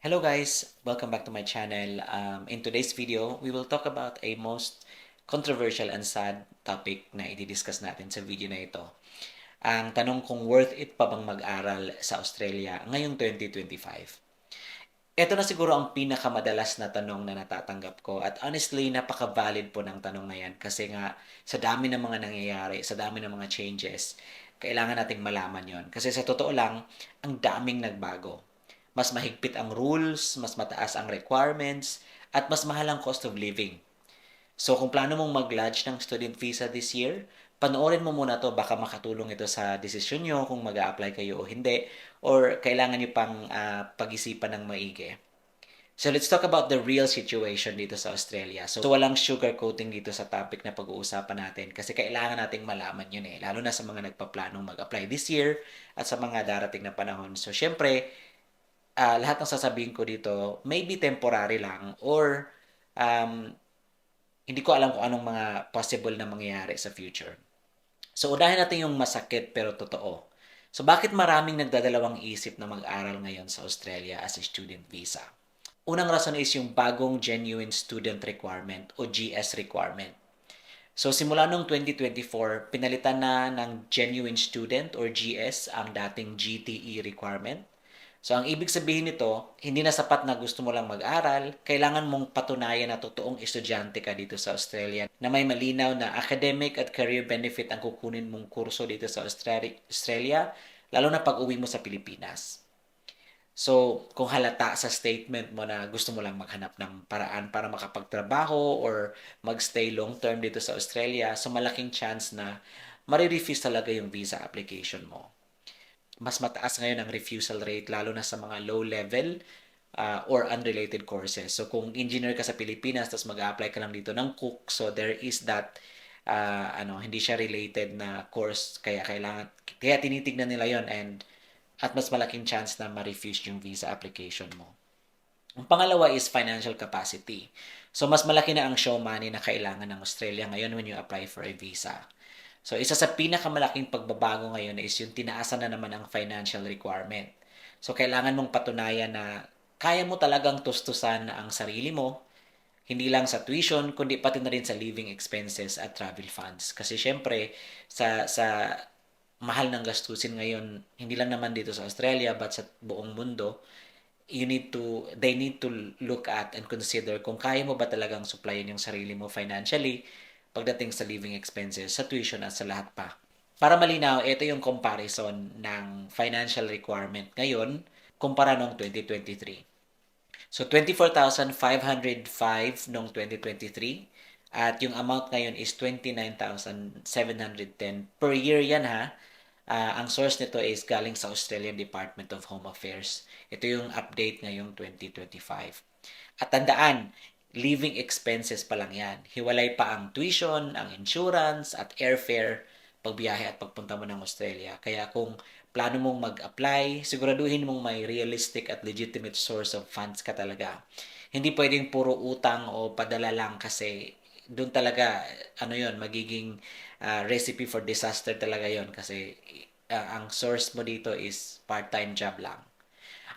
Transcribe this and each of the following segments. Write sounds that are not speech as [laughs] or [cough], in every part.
Hello guys, welcome back to my channel. Um, in today's video, we will talk about a most controversial and sad topic na i-discuss natin sa video na ito. Ang tanong kung worth it pa bang mag-aral sa Australia ngayong 2025. Ito na siguro ang pinakamadalas na tanong na natatanggap ko at honestly, napaka-valid po ng tanong na yan kasi nga sa dami ng mga nangyayari, sa dami ng mga changes, kailangan nating malaman yon Kasi sa totoo lang, ang daming nagbago mas mahigpit ang rules, mas mataas ang requirements, at mas mahal ang cost of living. So kung plano mong mag-lodge ng student visa this year, panoorin mo muna to baka makatulong ito sa desisyon nyo kung mag apply kayo o hindi or kailangan nyo pang uh, pag-isipan ng maigi. So let's talk about the real situation dito sa Australia. So, so walang sugarcoating dito sa topic na pag-uusapan natin kasi kailangan nating malaman yun eh, lalo na sa mga nagpaplanong mag-apply this year at sa mga darating na panahon. So syempre, uh, lahat ng sasabihin ko dito maybe temporary lang or um, hindi ko alam kung anong mga possible na mangyayari sa future. So, unahin natin yung masakit pero totoo. So, bakit maraming nagdadalawang isip na mag-aral ngayon sa Australia as a student visa? Unang rason is yung bagong Genuine Student Requirement o GS requirement. So, simula nung 2024, pinalitan na ng Genuine Student or GS ang dating GTE requirement. So, ang ibig sabihin nito, hindi na sapat na gusto mo lang mag-aral, kailangan mong patunayan na totoong estudyante ka dito sa Australia na may malinaw na academic at career benefit ang kukunin mong kurso dito sa Australia, lalo na pag uwi mo sa Pilipinas. So, kung halata sa statement mo na gusto mo lang maghanap ng paraan para makapagtrabaho or magstay long term dito sa Australia, so malaking chance na marirefuse talaga yung visa application mo mas mataas ngayon ang refusal rate lalo na sa mga low level uh, or unrelated courses. So kung engineer ka sa Pilipinas tapos mag-apply ka lang dito ng cook, so there is that uh, ano, hindi siya related na course kaya kailangan kaya tinitignan nila 'yon and at mas malaking chance na ma-refuse yung visa application mo. Ang pangalawa is financial capacity. So mas malaki na ang show money na kailangan ng Australia ngayon when you apply for a visa. So, isa sa pinakamalaking pagbabago ngayon is yung tinaasan na naman ang financial requirement. So, kailangan mong patunayan na kaya mo talagang tustusan ang sarili mo, hindi lang sa tuition, kundi pati na rin sa living expenses at travel funds. Kasi syempre, sa, sa mahal ng gastusin ngayon, hindi lang naman dito sa Australia, but sa buong mundo, you need to, they need to look at and consider kung kaya mo ba talagang supplyin yung sarili mo financially pagdating sa living expenses, sa tuition at sa lahat pa. Para malinaw, ito yung comparison ng financial requirement ngayon kumpara noong 2023. So 24,505 noong 2023 at yung amount ngayon is 29,710 per year yan ha. Uh, ang source nito is galing sa Australian Department of Home Affairs. Ito yung update ngayong 2025. At tandaan, living expenses pa lang yan. Hiwalay pa ang tuition, ang insurance, at airfare, pagbiyahe at pagpunta mo ng Australia. Kaya kung plano mong mag-apply, siguraduhin mong may realistic at legitimate source of funds ka talaga. Hindi pwedeng puro utang o padala lang kasi doon talaga, ano yon magiging uh, recipe for disaster talaga yon kasi uh, ang source mo dito is part-time job lang.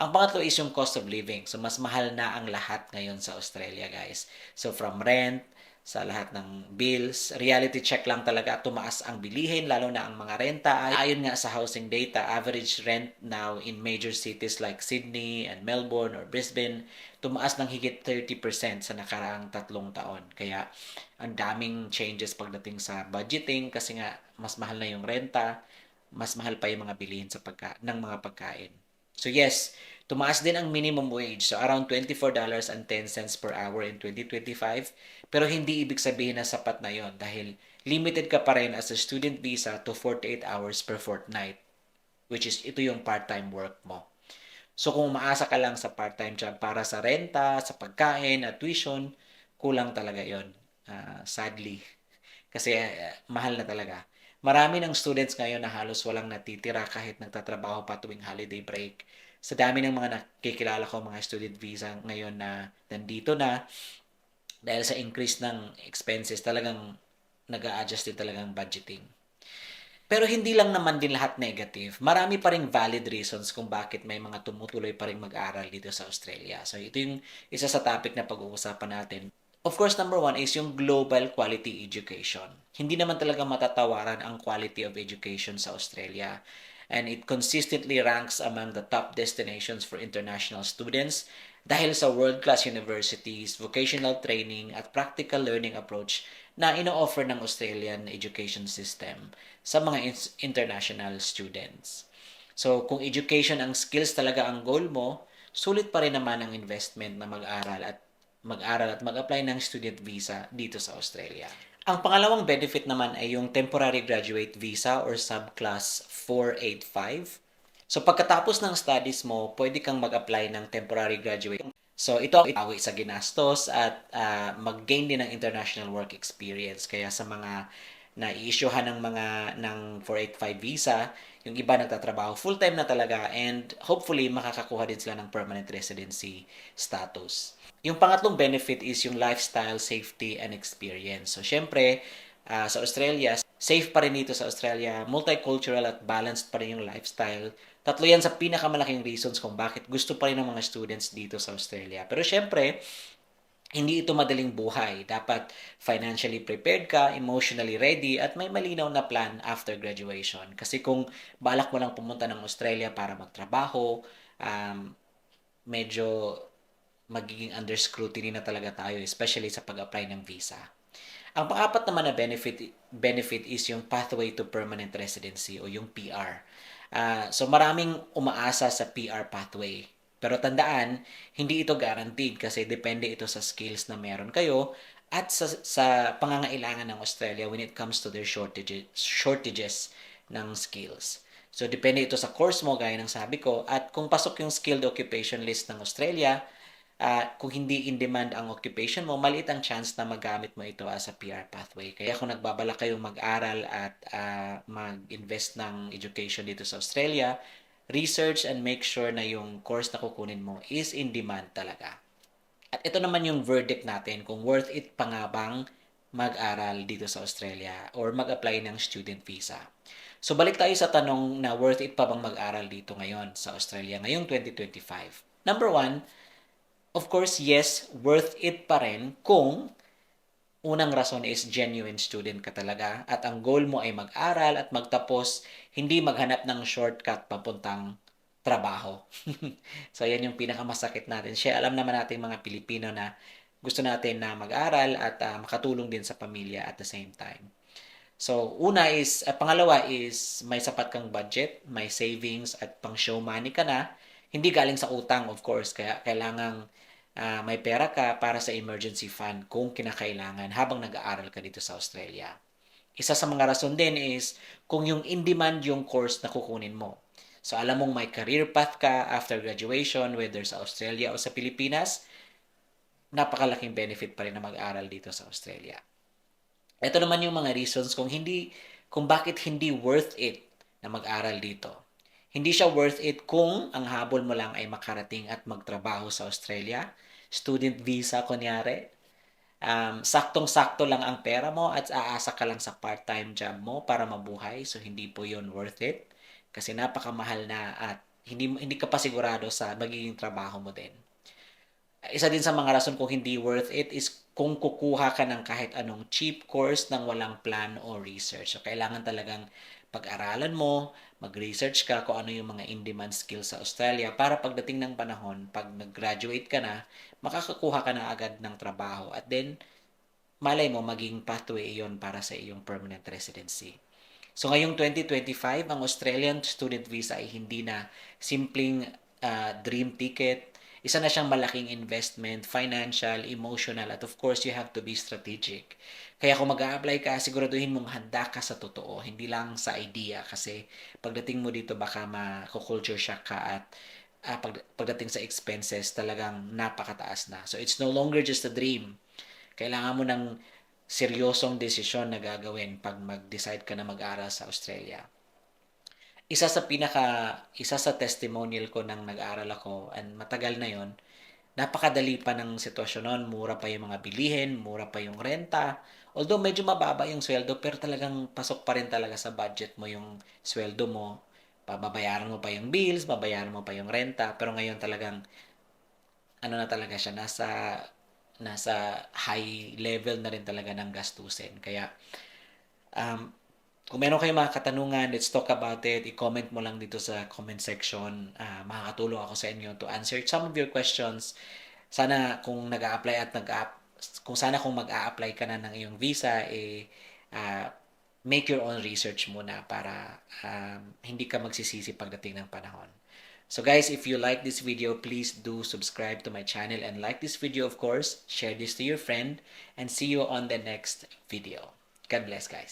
Ang pangatlo is yung cost of living. So, mas mahal na ang lahat ngayon sa Australia, guys. So, from rent, sa lahat ng bills. Reality check lang talaga, tumaas ang bilihin, lalo na ang mga renta. Ayon nga sa housing data, average rent now in major cities like Sydney and Melbourne or Brisbane, tumaas ng higit 30% sa nakaraang tatlong taon. Kaya, ang daming changes pagdating sa budgeting kasi nga, mas mahal na yung renta, mas mahal pa yung mga bilihin sa pagka ng mga pagkain. So yes, tumaas din ang minimum wage. So around $24.10 per hour in 2025. Pero hindi ibig sabihin na sapat na yon dahil limited ka pa rin as a student visa to 48 hours per fortnight. Which is ito yung part-time work mo. So kung umaasa ka lang sa part-time job para sa renta, sa pagkain at tuition, kulang talaga yon uh, sadly. Kasi uh, mahal na talaga. Marami ng students ngayon na halos walang natitira kahit nagtatrabaho pa tuwing holiday break. Sa dami ng mga nakikilala ko mga student visa ngayon na nandito na dahil sa increase ng expenses talagang nag adjust din talagang budgeting. Pero hindi lang naman din lahat negative. Marami pa ring valid reasons kung bakit may mga tumutuloy pa rin mag-aral dito sa Australia. So ito yung isa sa topic na pag-uusapan natin. Of course, number one is yung global quality education. Hindi naman talaga matatawaran ang quality of education sa Australia. And it consistently ranks among the top destinations for international students dahil sa world-class universities, vocational training at practical learning approach na ino-offer ng Australian education system sa mga international students. So, kung education ang skills talaga ang goal mo, sulit pa rin naman ang investment na mag-aral at mag-aral at mag-apply ng student visa dito sa Australia. Ang pangalawang benefit naman ay yung temporary graduate visa or subclass 485. So pagkatapos ng studies mo, pwede kang mag-apply ng temporary graduate So ito ang itawi sa ginastos at uh, mag-gain din ng international work experience. Kaya sa mga na-issuehan ng mga ng 485 visa, yung iba nagtatrabaho full-time na talaga and hopefully makakakuha din sila ng permanent residency status. Yung pangatlong benefit is yung lifestyle, safety, and experience. So syempre, uh, sa Australia, safe pa rin dito sa Australia, multicultural at balanced pa rin yung lifestyle Tatlo yan sa pinakamalaking reasons kung bakit gusto pa rin ng mga students dito sa Australia. Pero syempre, hindi ito madaling buhay. Dapat financially prepared ka, emotionally ready, at may malinaw na plan after graduation. Kasi kung balak mo lang pumunta ng Australia para magtrabaho, um, medyo magiging under scrutiny na talaga tayo, especially sa pag-apply ng visa. Ang pang-apat naman na benefit, benefit is yung pathway to permanent residency o yung PR. Uh, so maraming umaasa sa PR pathway. Pero tandaan, hindi ito guaranteed kasi depende ito sa skills na meron kayo at sa, sa pangangailangan ng Australia when it comes to their shortages, shortages ng skills. So, depende ito sa course mo, gaya ng sabi ko. At kung pasok yung skilled occupation list ng Australia, uh, kung hindi in demand ang occupation mo, maliit ang chance na magamit mo ito as a PR pathway. Kaya kung nagbabala kayong mag-aral at uh, mag-invest ng education dito sa Australia, research and make sure na yung course na kukunin mo is in demand talaga. At ito naman yung verdict natin kung worth it pa nga bang mag-aral dito sa Australia or mag-apply ng student visa. So balik tayo sa tanong na worth it pa bang mag-aral dito ngayon sa Australia ngayong 2025. Number one, Of course, yes, worth it pa rin kung unang rason is genuine student ka talaga at ang goal mo ay mag-aral at magtapos, hindi maghanap ng shortcut papuntang trabaho. [laughs] so, yan yung pinakamasakit natin. Siya, alam naman natin mga Pilipino na gusto natin na mag-aral at uh, makatulong din sa pamilya at the same time. So, una is, uh, pangalawa is may sapat kang budget, may savings at pang show money ka na. Hindi galing sa utang, of course, kaya kailangang uh, may pera ka para sa emergency fund kung kinakailangan habang nag-aaral ka dito sa Australia. Isa sa mga rason din is kung yung in-demand yung course na kukunin mo. So alam mong may career path ka after graduation, whether sa Australia o sa Pilipinas, napakalaking benefit pa rin na mag-aral dito sa Australia. Ito naman yung mga reasons kung hindi kung bakit hindi worth it na mag-aral dito. Hindi siya worth it kung ang habol mo lang ay makarating at magtrabaho sa Australia. Student visa, kunyari. Um, saktong-sakto lang ang pera mo at aasa ka lang sa part-time job mo para mabuhay. So, hindi po yon worth it. Kasi napakamahal na at hindi, hindi ka pa sigurado sa magiging trabaho mo din. Isa din sa mga rason kung hindi worth it is kung kukuha ka ng kahit anong cheap course nang walang plan o research. So, kailangan talagang pag-aralan mo, mag-research ka kung ano yung mga in-demand skills sa Australia para pagdating ng panahon, pag nag-graduate ka na, makakakuha ka na agad ng trabaho at then malay mo maging pathway iyon para sa iyong permanent residency. So ngayong 2025, ang Australian student visa ay hindi na simpleng uh, dream ticket isa na siyang malaking investment, financial, emotional, at of course, you have to be strategic. Kaya kung mag-a-apply ka, siguraduhin mong handa ka sa totoo, hindi lang sa idea. Kasi pagdating mo dito, baka ma-culture shock ka at uh, pag, pagdating sa expenses, talagang napakataas na. So, it's no longer just a dream. Kailangan mo ng seryosong desisyon na gagawin pag mag-decide ka na mag-aral sa Australia isa sa pinaka isa sa testimonial ko nang nag-aral ako and matagal na yon napakadali pa ng sitwasyon noon. Mura pa yung mga bilihin, mura pa yung renta. Although medyo mababa yung sweldo, pero talagang pasok pa rin talaga sa budget mo yung sweldo mo. Babayaran mo pa yung bills, babayaran mo pa yung renta. Pero ngayon talagang, ano na talaga siya, nasa, nasa high level na rin talaga ng gastusin. Kaya, um, kung meron kayong mga katanungan, let's talk about it. I-comment mo lang dito sa comment section. Ah, makakatulong ako sa inyo to answer some of your questions. Sana kung nag apply at nag kung sana kung mag-a-apply ka na ng iyong visa, eh, ah, make your own research muna para um, hindi ka magsisisi pagdating ng panahon. So guys, if you like this video, please do subscribe to my channel and like this video, of course. Share this to your friend and see you on the next video. God bless, guys.